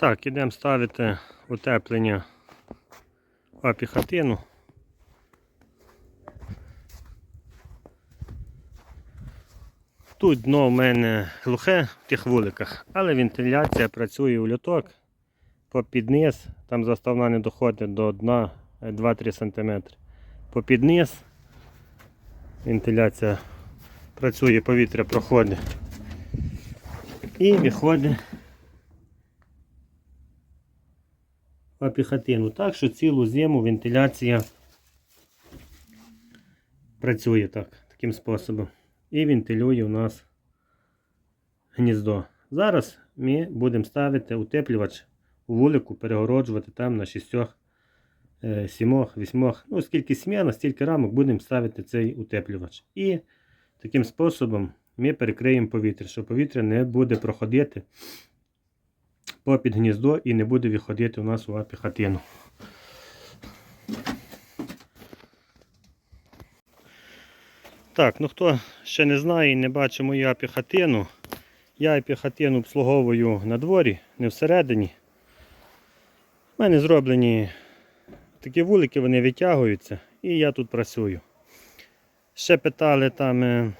Так, ідемо ставити утеплення апіхатину. Тут дно в мене глухе в тих вуликах, але вентиляція працює у льоток попід низ, там заставна не доходить до дна е, 2-3 см. Попід низ вентиляція працює, повітря проходить. І виходить апіхатину. Так що цілу зиму вентиляція працює так, таким способом. І вентилює у нас гніздо. Зараз ми будемо ставити утеплювач у вулику, перегороджувати там на шістьох, е, сімох, вісьмох. Ну, скільки сміна, стільки рамок будемо ставити цей утеплювач. І таким способом ми перекриємо повітря, щоб повітря не буде проходити попід гніздо і не буде виходити у нас у апіхатину. Так, ну хто ще не знає і не бачить мою апіхатину, я апіхатину обслуговую на дворі, не всередині. У мене зроблені такі вулики, вони витягуються і я тут працюю. Ще питали там, е,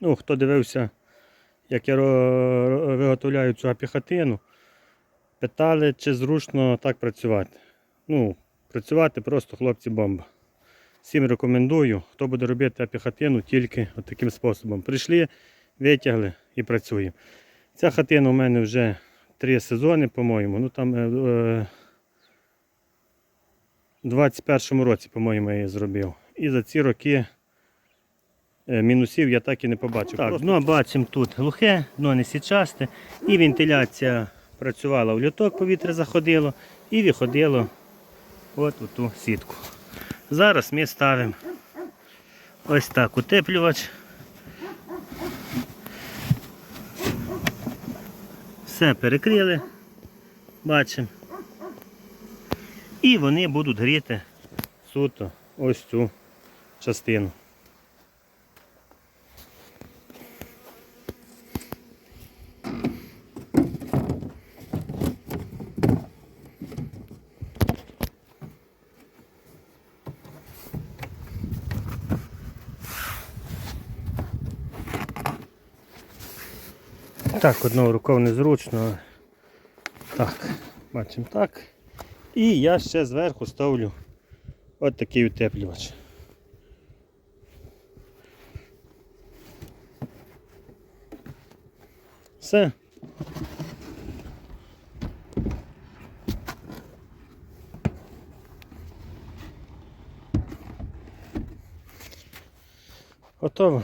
ну, хто дивився, як я виготовляю цю апіхатину, питали, чи зручно так працювати. Ну, працювати просто хлопці бомба. Всім рекомендую, хто буде робити апіхатину тільки таким способом. Прийшли, витягли і працюємо. Ця хатина у мене вже три сезони, по-моєму. Ну там е, е, у 21-му році, по-моєму, я її зробив. І за ці роки мінусів я так і не побачив. Так, дно бачимо тут глухе, дно не січасте, і вентиляція працювала в льоток, повітря заходило і виходило от у ту сітку. Зараз ми ставимо ось так утеплювач. Все перекрили, бачимо. І вони будуть гріти суто ось цю частину. Так, одною рукою незручно. Так, бачимо так. І я ще зверху ставлю от такий утеплювач. Все. Готово.